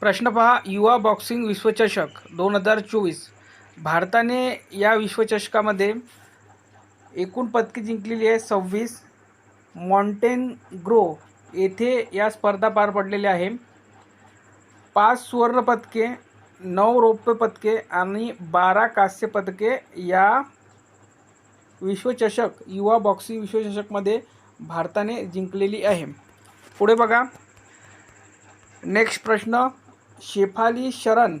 प्रश्न पहा युवा बॉक्सिंग विश्वचषक दोन हजार चोवीस. भारताने या विश्वचषकामध्ये एकूण पदके जिंकलेली आहे सव्वीस. मॉन्टेनग्रो येथे या स्पर्धा पार पडलेल्या आहे. पाच सुवर्ण पदके नऊ रौप्य पदके आणि बारा कांस्य पदके या विश्वचषक युवा बॉक्सिंग विश्वचषकमध्ये भारताने जिंकलेली आहे. पुढे बघा. नेक्स्ट प्रश्न. शेफाली शरण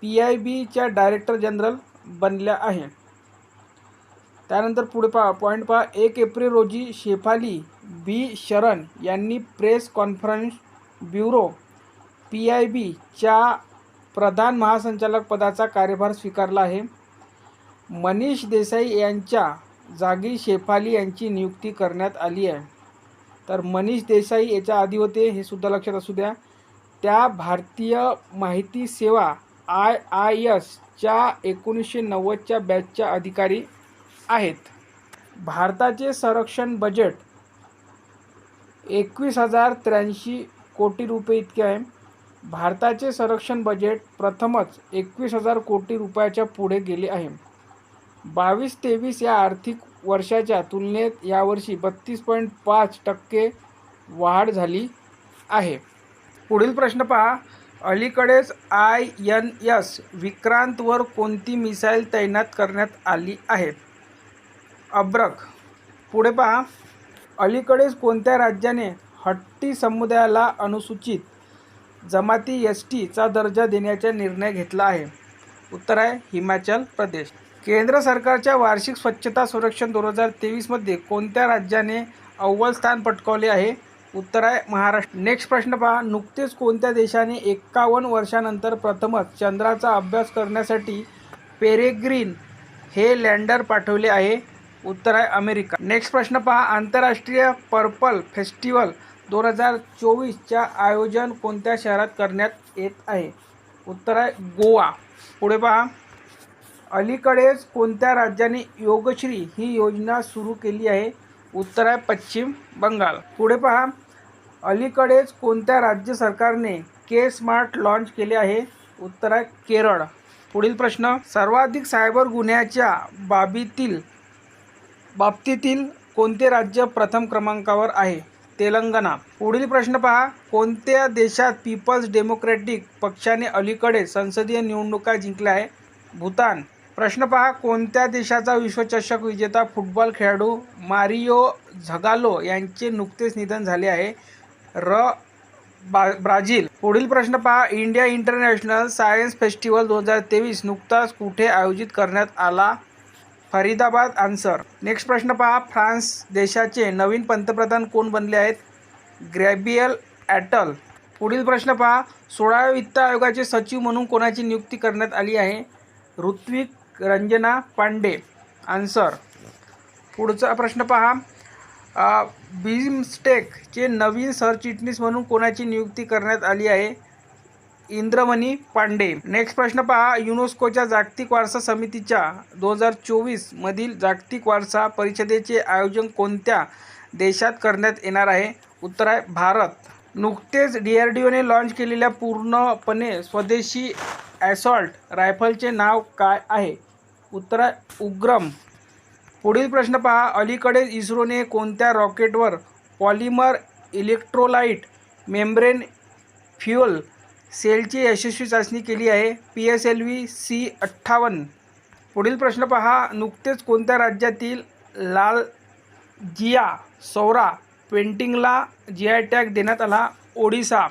पी आय बीच्या डायरेक्टर जनरल बनल्या आहे. त्यानंतर पुढे पहा पॉईंट पहा. एक एप्रिल रोजी शेफाली बी. शरण यांनी press conference bureau P I बीच्या प्रधान महासंचालक पदाचा कार्यभार स्वीकारला आहे. मनीष देसाई यांच्या जागी शेफाली यांची नियुक्ती करण्यात आली आहे. तर मनीष देसाई याच्या आधी होते हे सुद्धा लक्षात असू द्या. त्या भारतीय माहिती सेवा आय आय एसच्या एकोणीसशे नव्वदच्या बॅचच्या अधिकारी आहेत. भारताचे संरक्षण बजेट एकवीस हजार त्र्याऐंशी कोटी रुपये इतके आहे. भारताचे संरक्षण बजेट प्रथमच एकवीस हजार कोटी रुपयाच्या पुढे गेले आहे. बावीस तेवीस या आर्थिक वर्षाच्या तुलनेत यावर्षी बत्तीस पॉईंट पाच टक्के वाढ झाली आहे. पुढील प्रश्न पहा. अलीकडेच आय एन एस विक्रांतवर कोणती मिसाईल तैनात करण्यात आली आहे? अब्रक. पुढे पहा. अलीकडेच कोणत्या राज्याने हट्टी समुदायाला अनुसूचित जमाती एस टीचा दर्जा देण्याचा निर्णय घेतला आहे? उत्तर आहे हिमाचल प्रदेश. केंद्र सरकारच्या वार्षिक स्वच्छता संरक्षण दोन हजार तेवीसमध्ये कोणत्या राज्याने अव्वल स्थान पटकावले आहे? उत्तर आहे महाराष्ट्र. नेक्स्ट प्रश्न पहा. नुकतेच कोणत्या देशाने एक्कावन्न वर्षानंतर प्रथमच चंद्राचा अभ्यास करण्यासाठी पेरेग्रीन हे लँडर पाठवले आहे? उत्तर आहे अमेरिका. नेक्स्ट प्रश्न पहा. आंतरराष्ट्रीय पर्पल फेस्टिवल दोन हजार चोवीसच्या आयोजन कोणत्या शहरात करण्यात येत आहे? उत्तर आहे गोवा. पुढे पहा. अलीकडेच कोणत्या राज्याने योगश्री ही योजना सुरू केली आहे? उत्तर आहे पश्चिम बंगाल. पुढे पहा. अलीकडेच कोणत्या राज्य सरकारने के स्मार्ट लॉन्च केले आहे? उत्तर आहे केरळ. पुढील प्रश्न सर्वाधिक सायबर गुन्ह्याच्या बाबीतील बाबतीतील कोणते राज्य प्रथम क्रमांकावर आहे? तेलंगणा. पुढील प्रश्न पहा. कोणत्या देशात पीपल्स डेमोक्रॅटिक पक्षाने अलीकडे संसदीय निवडणुका जिंकल्या आहे भूतान. प्रश्न पहा कोणत्या देशाचा विश्वचषक विजेता फुटबॉल खेळाडू मारियो झगालो यांचे नुकतेच निधन झाले आहे? र बा ब्राझील. पुढील प्रश्न पहा इंडिया इंटरनॅशनल सायन्स फेस्टिवल दोन हजार तेवीस नुकताच कुठे आयोजित करण्यात आला? फरीदाबाद आन्सर. नेक्स्ट प्रश्न पहा फ्रान्स देशाचे नवीन पंतप्रधान कोण बनले आहेत? ग्रॅबियल ॲटल. पुढील प्रश्न पहा सोळाव्या वित्त आयोगाचे सचिव म्हणून कोणाची नियुक्ती करण्यात आली आहे? ऋत्विक रंजना पांडे. आन्सर पुढचा प्रश्न पहा. बिमस्टेकचे नवीन सरचिटणीस म्हणून कोणाची नियुक्ती करण्यात आली आहे? इंद्रमणी पांडे. नेक्स्ट प्रश्न पहा. युनेस्कोच्या जागतिक वारसा समितीच्या दोन हजार चोवीसमधील जागतिक वारसा परिषदेचे आयोजन कोणत्या देशात करण्यात येणार आहे? उत्तर आहे भारत. नुकतेच डी आर डी ओने लॉन्च केलेल्या पूर्णपणे स्वदेशी ॲसॉल्ट रायफलचे नाव काय आहे? उत्तरा उग्रम. पुढील प्रश्न पहा. अलीकडे इस्रोने कोणत्या रॉकेटवर पॉलिमर इलेक्ट्रोलाइट मेम्ब्रेन फ्युअल सेलची यशस्वी चाचणी केली आहे? P S L V C अठ्ठावन्न. पुढील प्रश्न पहा. नुकतेच कोणत्या राज्यातील लाल जिया सौरा पेंटिंगला जी आय टॅग देण्यात आला? ओडिसा.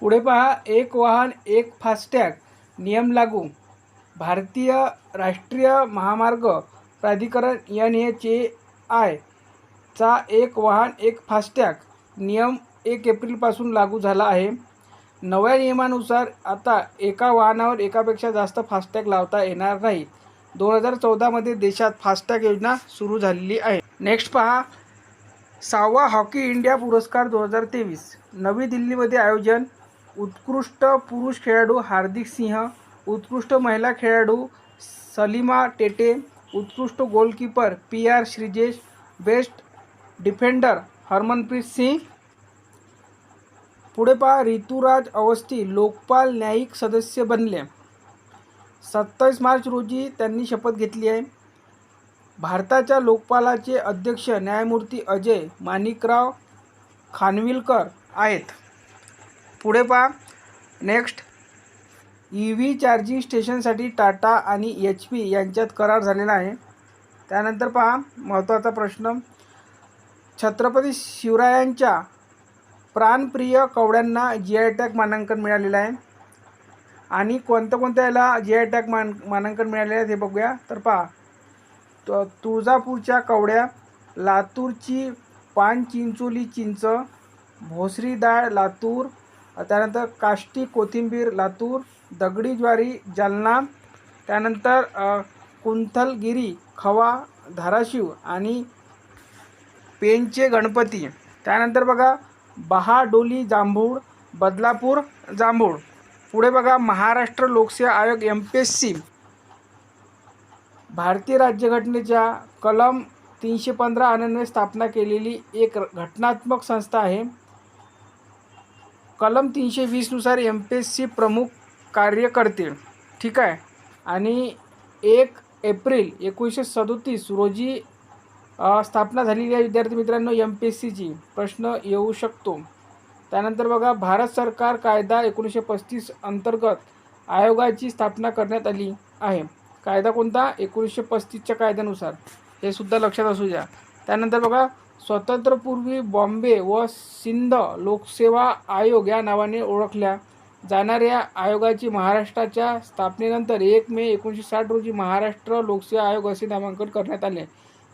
पुढे पहा. एक वाहन एक फास्टॅग. नियम लागू. भारतीय राष्ट्रीय महामार्ग प्राधिकरण यन एच ए आयचा एक वाहन एक फास्टॅग नियम एक एप्रिलपासून लागू झाला आहे. नव्या नियमानुसार आता एका वाहनावर एकापेक्षा जास्त फास्टॅग लावता येणार नाही. दोन हजार चौदामध्ये देशात फास्टॅग योजना सुरू झालेली आहे. नेक्स्ट पहा. सहावा हॉकी इंडिया पुरस्कार दोन हजार तेवीस. नवी दिल्लीमध्ये आयोजन. उत्कृष्ट पुरुष खेळाडू हार्दिक सिंह उत्कृष्ट महिला खेळाडू सलीमा टेटे उत्कृष्ट goalkeeper P R Sreejesh best defender Harmanpreet Singh पुढे पहा ऋतुराज अवस्थी लोकपाल न्यायिक सदस्य बनले. सत्तावीस मार्च रोजी त्यांनी शपथ घेतली आहे. भारताच्या लोकपालाचे अध्यक्ष न्यायमूर्ती अजय माणिकराव खानविलकर आहेत. पुढे पहा नेक्स्ट ई व्ही चार्जिंग स्टेशनसाठी टाटा आणि एच पी यांच्यात करार झालेला आहे. त्यानंतर पहा महत्त्वाचा प्रश्न. छत्रपती शिवरायांच्या प्राणप्रिय कवड्यांना जी आय टॅग मानांकन मिळालेलं आहे. आणि कोणत्या कोणत्या याला जी आय टॅग मान मानांकन मिळालेलं आहे ते बघूया. तर पहा त तुळजापूरच्या कवड्या लातूरची पान चिंचोली चिंच भोसरी डाळ लातूर त्यानंतर काष्टी कोथिंबीर लातूर दगडी ज्वारी जालना त्यानंतर कुंथलगिरी खवा धाराशिव आणि पेंचे गणपती. त्यानंतर बघा बहाडोली जांभूळ बदलापूर जांभूळ. पुढे बघा महाराष्ट्र लोकसेवा आयोग एम पी एस सी भारतीय राज्यघटनेच्या कलम तीनशे पंधरा अन्वये स्थापना केलेली एक घटनात्मक संस्था आहे. कलम तीनशे वीसनुसार एम पी एस सी प्रमुख कार्य करते ठीक आहे? आणि एक एप्रिल एकोणीसशे सदोतीस रोजी स्थापना झालेली आहे विद्यार्थी मित्रांनो एम पी एस सीची प्रश्न येऊ शकतो. त्यानंतर बघा भारत सरकार कायदा एकोणीसशे पस्तीस अंतर्गत आयोगाची स्थापना करण्यात आली आहे. कायदा कोणता? एकोणीसशे पस्तीसच्या कायद्यानुसार. हे सुद्धा लक्षात असू द्या. त्यानंतर बघा स्वातंत्र्यपूर्वी बॉम्बे व सिंध लोकसेवा आयोग या नावाने ओळखल्या. जाणाऱ्या आयोगाची महाराष्ट्राच्या स्थापनेनंतर एक मे एकोणीसशे साठ रोजी महाराष्ट्र लोकसेवा आयोग असे नामांकन करण्यात आले.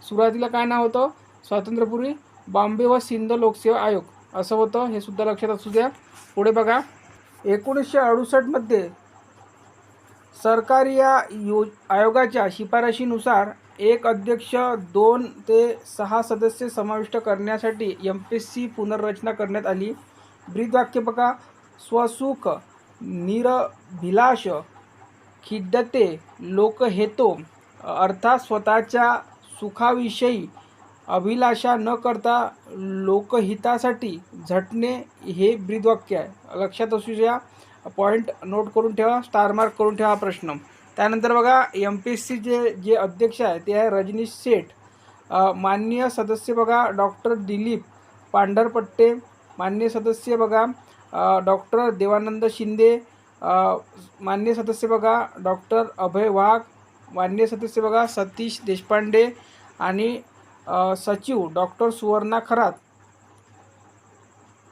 सुरुवातीला काय नाव होतं? स्वातंत्र्यपूर्वी बॉम्बे व सिंध लोकसेवा आयोग. असं होतं हे सुद्धा लक्षात असू द्या. पुढे बघा. एकोणीसशे अडुसष्टमध्ये सरकारी या यो आयोगाच्या शिफारशीनुसार एक अध्यक्ष दोन ते सहा सदस्य समाविष्ट करण्यासाठी एम पी सी पुनर्रचना करण्यात आली. ब्रीदवाक्य बघा. स्वसुख निरभिलाष खिड्डते लोकहेतो. अर्थात स्वतःच्या सुखाविषयी अभिलाषा न करता लोकहितासाठी झटणे हे ब्रीदवाक्य आहे. लक्षात असू द्या पॉईंट नोट करून ठेवा स्टार मार्क करून ठेवा हा प्रश्न. त्यानंतर बघा एम पी एस सीचे जे अध्यक्ष आहे ते आहे रजनीश सेठ माननीय सदस्य बघा डॉक्टर दिलीप पांढरपट्टे. माननीय सदस्य बघा डॉक्टर देवानंद शिंदे मान्य सदस्य बघा डॉक्टर अभय वाघ मान्य सदस्य बघा सतीश देशपांडे आणि सचिव डॉक्टर सुवर्णा खरात.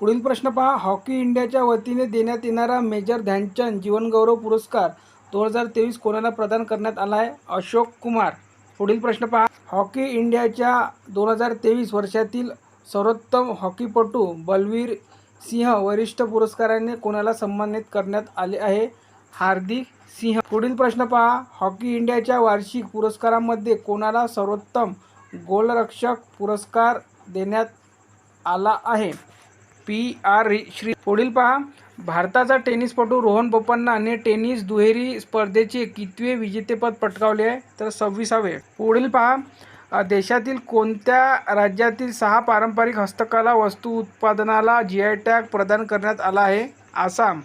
पुढील प्रश्न पहा हॉकी इंडियाच्या वतीने देण्यात येणारा मेजर ध्यानचंद जीवनगौरव पुरस्कार दोन हजार तेवीस कोणाला प्रदान करण्यात आला आहे? अशोक कुमार. पुढील प्रश्न पहा हॉकी इंडियाच्या दोन हजार तेवीस वर्षातील सर्वोत्तम हॉकीपटू बलवीर सिंह वरिष्ठ पुरस्काराने कोणाला सन्मानित करण्यात आले आहे? हार्दिक सिंह पुढील प्रश्न पहा. हॉकी इंडियाच्या वार्षिक पुरस्कारांमध्ये कोणाला सर्वोत्तम गोलरक्षक पुरस्कार देण्यात आला आहे? पी आर श्री पुढील पहा. भारताचा टेनिसपटू रोहन बोपन्नाने टेनिस दुहेरी स्पर्धेचे कितवे विजेतेपद पटकावले आहे? तर सव्वीसावे. पुढील पहा. देशातील कोणत्या राज्यातील सहा पारंपरिक हस्तकला वस्तू उत्पादनाला जी आय टॅग प्रदान करण्यात आला आहे? आसाम.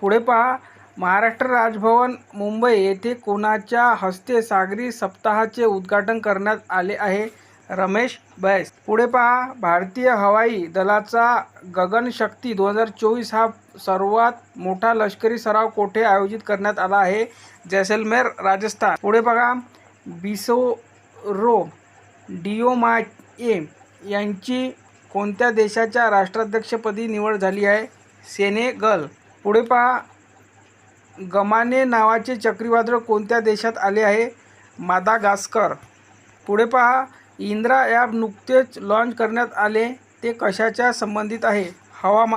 पुढे पहा. महाराष्ट्र राजभवन मुंबई येथे कोणाच्या हस्ते सागरी सप्ताहाचे उद्घाटन करण्यात आले आहे? रमेश बैस. पुढे पहा. भारतीय हवाई दलाचा गगनशक्ती दोन हजार चोवीस हा सर्वात मोठा लष्करी सराव कोठे आयोजित करण्यात आला आहे? जैसलमेर राजस्थान. पुढे बघा. बिसोरो. डिओमाए यांची कोणत्या देशाच्या राष्ट्राध्यक्षपदी निवड झाली आहे? सेनेगल. पुढे पहा. गमाने नावाचे चक्रीवादळ कोणत्या देशात आले आहे? मादागास्कर. पुढे पहा. इंद्रा ॲप नुकतेच लॉन्च करण्यात आले. ते कशाच्या संबंधित आहे? हवामान